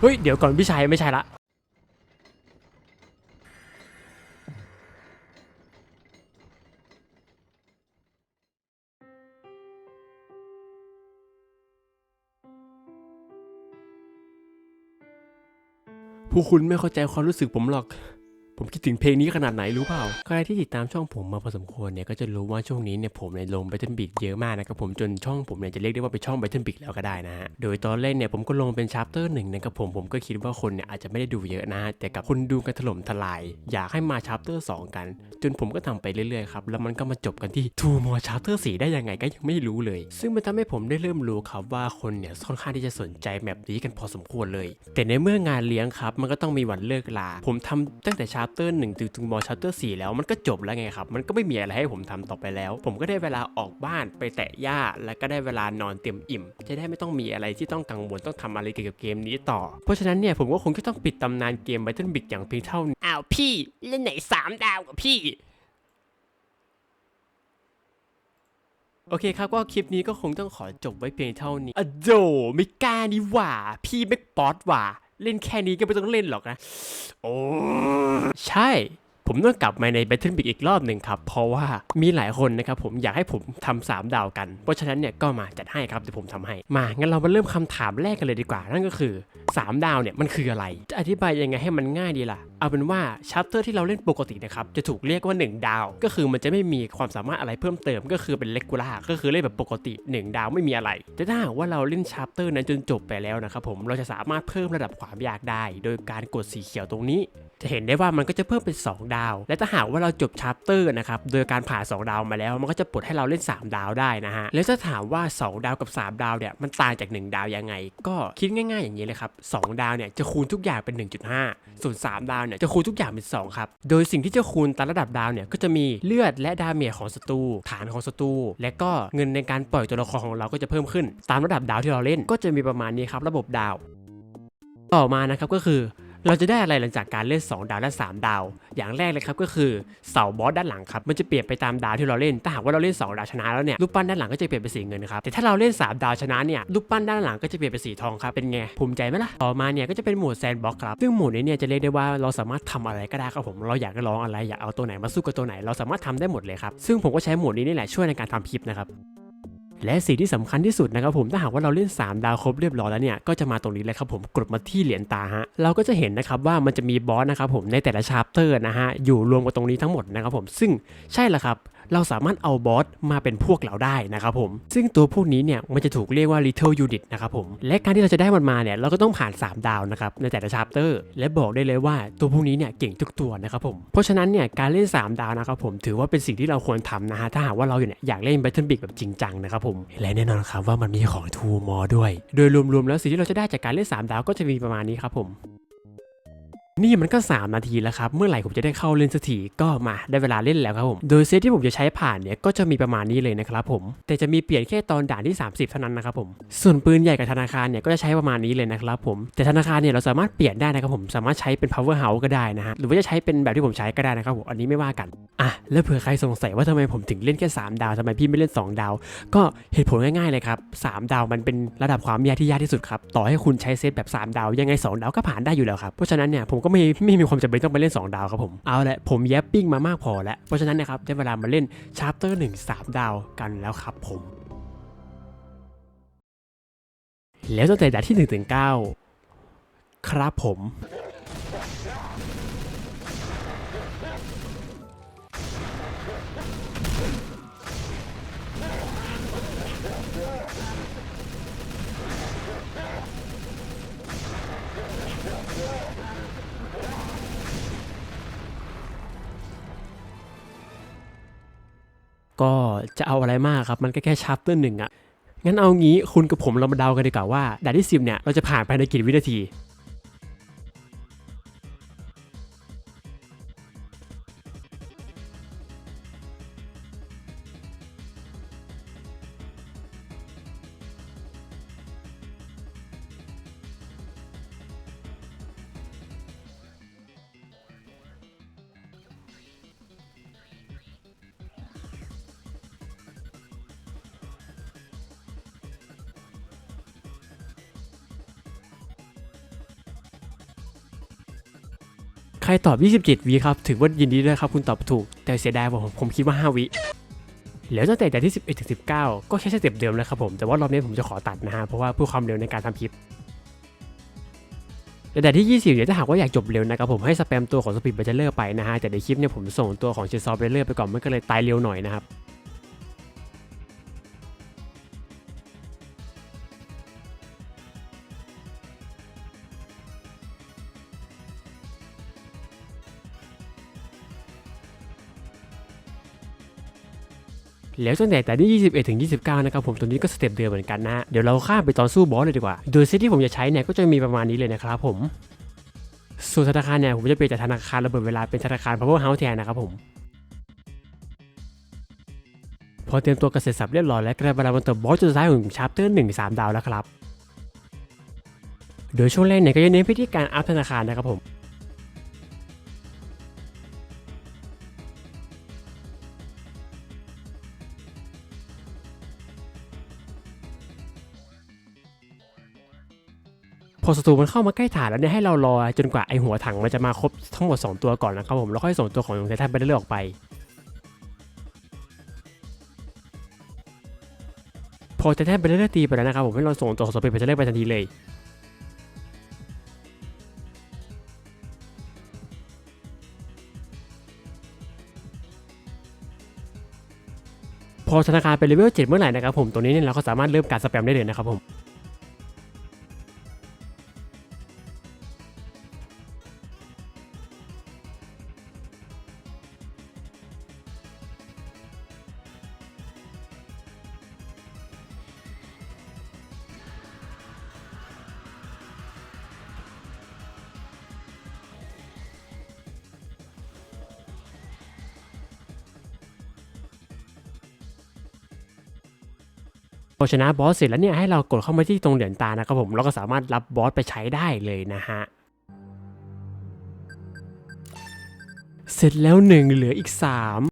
เฮ้ย เดี๋ยวก่อนพี่ชายไม่ใช่ละ ผู้คุณไม่เข้าใจความรู้สึกผมหรอก ผมคิดถึงเพลงนี้ขนาดไหนรู้เปล่า ใครที่ติดตามช่องผมมาพอสมควรเนี่ยก็จะรู้ว่าช่วงนี้เนี่ยผมเนี่ยลง Battle b i g เยอะมากนะครับผมจนช่องผมเนี่ยจะเรียกได้ว่าเป็นช่อง Battle b i g แล้วก็ได้นะฮะ โดยตอนเล่นเนี่ยผมก็ลงเป็นชาร์เตอร์หนึ่งนะครับผมผมก็คิดว่าคนเนี่ยอาจจะไม่ได้ดูเยอะนะฮะแต่กับคนดูกันถล่มทลาย อยากให้มาชาร์เตอร์สกัน จนผมก็ทำไปเรื่อยๆครับแล้วมันก็มาจบกันที่ทูมอชาร์เตอร์สได้ยังไงก็ยังไม่รู้เลย ซึ่งมันทำให้ผมได้เริ่มรู้ครับว่าคนเนี่ยค่อนข้างที่จะสนใจแบบนี้กันพอสมควรเลย แต่ในเมื่องานเลี้ยงครับมันก็ต้องมีวันเลิกลา ผมทำตั้งแต่ชาร์เตอร์หนึ่งถึงทูมอชาร์เตอร์สแล้วมันก็จบแล้วไงครับ มันก็ไม่มีอะไรให้ผมทำต่อไปแล้ว ผมก็ได้เวลาออกบ้านไปแตะหญ้า แล้วก็ได้เวลานอนเต็มอิ่ม จะได้ไม่ต้องมีอะไรที่ต้องกังวลต้องทำอะไรเกี่ยวกับเกมนี้ต่อ เพราะฉะนั้นเนี่ยผมก็คงจะต้องปิดตำนานเกม Battle Big อย่างเพียงเท่านี้อ้าวพี่เล่นไหนสามดาวกับพี่โอเคครับ ก็คลิปนี้ก็คงต้องขอจบไว้เพียงเท่านี้อโดไม่กล้านี่หว่า พี่แม็กป๊อตหว่า เล่นแค่นี้ก็ไม่ต้องเล่นหรอกนะ โอ้ ใช่ ผมต้องกลับมาใน Battle Big อีกรอบหนึ่งครับ เพราะว่ามีหลายคนนะครับผมอยากให้ผมทำสามดาวกัน เพราะฉะนั้นเนี่ยก็มาจัดให้ครับเดี๋ยวผมทำให้ มา งั้นเรามาเริ่มคำถามแรกกันเลยดีกว่า นั่นก็คือ 3 ดาวเนี่ยมันคืออะไร จะอธิบายยังไงให้มันง่ายดีล่ะ เอาเป็นว่าชัปเตอร์ที่เราเล่นปกตินะครับจะถูกเรียกว่า 1 ดาว ก็คือมันจะไม่มีความสามารถอะไรเพิ่มเติมก็คือเป็นเลกูล่าก็คือเล่นแบบปกติ 1 ดาวไม่มีอะไร แต่ถ้าหากว่าเราเล่นชัปเตอร์นั้นจนจบไปแล้วนะครับผมเราจะสามารถเพิ่มระดับความยากได้ โดยการกดสีเขียวตรงนี้ จะเห็นได้ว่ามันก็จะเพิ่มเป็น 2 ดาว และถ้าหากว่าเราจบชัปเตอร์นะครับโดยการผ่าน2ดาวมาแล้ว มันก็จะปลดให้เราเล่น 3 ดาวได้นะฮะแล้วถ้าถามว่า 2 ดาวกับ 3 ดาวเนี่ยมันต่างจาก 1 ดาวยังไง ก็คิดง่ายๆ อย่างนี้เลยครับ2ดาวเนี่ยจะคูณทุกอย่างเป็น 1.5 ส่วน 3 ดาวเนี่ยจะคูณทุกอย่างเป็น 2 ครับ โดยสิ่งที่จะคูณตามระดับดาวเนี่ยก็จะมีเลือดและดาเมจของศัตรูฐานของศัตรูและก็เงินในการปล่อยตัวละครของเราก็จะเพิ่มขึ้น ตามระดับดาวที่เราเล่นก็จะมีประมาณนี้ครับระบบดาว ต่อมานะครับก็คือ เราจะได้อะไรหลังจากการเล่น 2 ดาวและ 3 ดาว อย่างแรกเลยครับก็คือเสาบอสด้านหลังครับมันจะเปลี่ยนไปตามดาวที่เราเล่น ถ้าหากว่าเราเล่น 2 ดาวชนะแล้วเนี่ยรูปปั้นด้านหลังก็จะเปลี่ยนเป็นสีเงินครับ แต่ถ้าเราเล่น 3 ดาวชนะเนี่ยรูปปั้นด้านหลังก็จะเปลี่ยนเป็นสีทองครับ เป็นไงภูมิใจไหมล่ะ ต่อมาเนี่ยก็จะเป็นหมดแซนด์บ็อกครับ ซึ่งหมดนี้เนี่ยจะเรียกได้ว่าเราสามารถทำอะไรก็ได้ครับผม เราอยากจะลองอะไรอยากเอาตัวไหนมาสู้กับตัวไหน เราสามารถทำได้หมดเลยครับ ซึ่งผมก็ใช้หมดนี้นี่แหละช่วยในการทำคลิปนะครับ และสิ่งที่สำคัญที่สุดนะครับผมถ้าหากว่าเราเล่น 3 ดาวครบเรียบร้อยแล้วเนี่ยก็จะมาตรงนี้เลยครับผมกดมาที่เหรียญตาฮะเราก็จะเห็นนะครับว่ามันจะมีบอสนะครับผมในแต่ละชาร์เตอร์นะฮะอยู่รวมกันตรงนี้ทั้งหมดนะครับผมซึ่งใช่แล้วครับ เราสามารถเอาบอสมาเป็นพวกเราได้นะครับผม ซึ่งตัวพวกนี้เนี่ยมันจะถูกเรียกว่า little unit นะครับผม และการที่เราจะได้มันมาเนี่ยเราก็ต้องผ่าน 3 ดาวนะครับในแต่ละชาร์เตอร์และบอกได้เลยว่าตัวพวกนี้เนี่ยเก่งทุกตัวนะครับผม เพราะฉะนั้นเนี่ยการเล่น 3 ดาวนะครับผมถือว่าเป็นสิ่งที่เราควรทำนะฮะถ้าหากว่าเราเนี่ยอยากเล่น Battle Big แบบจริงจังนะครับผม และแน่นอนครับว่ามันมีของทูมอด้วย โดยรวมๆแล้วสิ่งที่เราจะได้จากการเล่น 3 ดาวก็จะมีประมาณนี้ครับผม นี่มันก็ 3 นาทีแล้วครับ เมื่อไหร่ผมจะได้เข้าเล่นสักทีก็มาได้เวลาเล่นแล้วครับผม โดยเซตที่ผมจะใช้ผ่านเนี่ยก็จะมีประมาณนี้เลยนะครับผม แต่จะมีเปลี่ยนแค่ตอนด่านที่ 30 เท่านั้นนะครับผม ส่วนปืนใหญ่กับธนาคารเนี่ยก็จะใช้ประมาณนี้เลยนะครับผม แต่ธนาคารเนี่ยเราสามารถเปลี่ยนได้นะครับผม สามารถใช้เป็น power house ก็ได้นะฮะ หรือว่าจะใช้เป็นแบบที่ผมใช้ก็ได้นะครับผม อันนี้ไม่ว่ากัน อะ แล้วเผื่อใครสงสัยว่าทำไมผมถึงเล่นแค่3ดาวทำไมพี่ไม่เล่น 2 ดาว ก็เหตุผลง่ายๆเลยครับ3ดาวมันเป็นระดับความยากที่ยากที่สุดครับ ต่อให้คุณใช้เซตแบบ 3 ดาวยังไง 2 ดาวก็ผ่านได้อยู่แล้วครับ เพราะฉะนั้นเนี่ยผมก็็ไม่ไม่มีความจำเป็นต้องไปเล่น 2 ดาวครับผม เอาละผมแยปปิ้งมามากพอแล้ว เพราะฉะนั้นนะครับได้เวลามาเล่นชาร์เตอร์1 3ดาวกันแล้วครับผมแล้วตั้งแต่ด่านที่1ถึง9ครับผม ก็จะเอาอะไรมากครับ มันก็แค่ชัปเตอร์หนึ่งอะงั้นเอางี้คุณกับผมเรามาเดากันดีกว่าว่าด่านที่สิบเนี่ย เราจะผ่านภายในกี่วินาที ครตอบ 27วิครับ ถือว่ายินดีด้วยครับคุณตอบถูก แต่เสียดายผมผมคิดว่า 5 วิ แล้วตั้งแต่แต่ที่ 11ถึง19 ก็แค่สเต็ปเดิมเลยครับผม แต่ว่ารอบนี้ผมจะขอตัดนะฮะ เพราะว่าเพื่อความเร็วในการทำคลิปแต่แต่ที่ 20 เนี่ยถ้าหากว่าอยากจบเร็วนะครับผมให้สแปมตัวของสปีดบัจเลอร์ไปนะฮะแต่ในคลิปเนี่ยผมส่งตัวของเชซอฟเบลเลอร์ไปก่อนมันก็เลยตายเร็วหน่อยนะครับ แล้วตั้งแต่แต่ที่21ถึง29นะครับผมตัวนี้ก็สเต็ปเดิมเหมือนกันนะเดี๋ยวเราข้ามไปตอนสู้บอสเลยดีกว่า โดยเซตที่ผมจะใช้เนี่ยก็จะมีประมาณนี้เลยนะครับผมส่วนธนาคารเนี่ยผมจะเปลี่ยนจากธนาคารระเบิดเวลาเป็นธนาคาร power house แทนนะครับผมพอเตรียมตัวกันเสร็จสับเรียบร้อยแล้วกระเวลาบนตัวบอสจุดท้ายของชาร์ปเตอร์หนึ่งสามดาวแล้วครับ โดยช่วงแรกเนี่ยก็จะเน้นไปที่การอัพธนาคารนะครับผม อศัตรูมันเข้ามาใกล้ฐานแล้วเนี่ยให้เรารอจนกว่าไอหัวถังมันจะมาครบทั้งหมด 2 ตัวก่อนนะครับผมแล้วค่อยส่งตัวของไททันไปเรื่อยๆออกไปพอไททันไปเรื่อยๆตีไปแล้วนะครับผมให้เราส่งตัวของสปีดไปเรื่อยๆไปทันทีเลยพอธนาคารเป็นเลเวล7เมื่อไหร่นะครับผมตรงนี้เนี่ยเราก็สามารถเริ่มการสแปมได้เลยนะครับผม พอชนะบอสเสร็จแล้วเนี่ยให้เรากดเข้ามาที่ตรงเหรียญตานะครับผมเราก็สามารถรับบอสไปใช้ได้เลยนะฮะเสร็จแล้วหนึ่งเหลืออีกสาม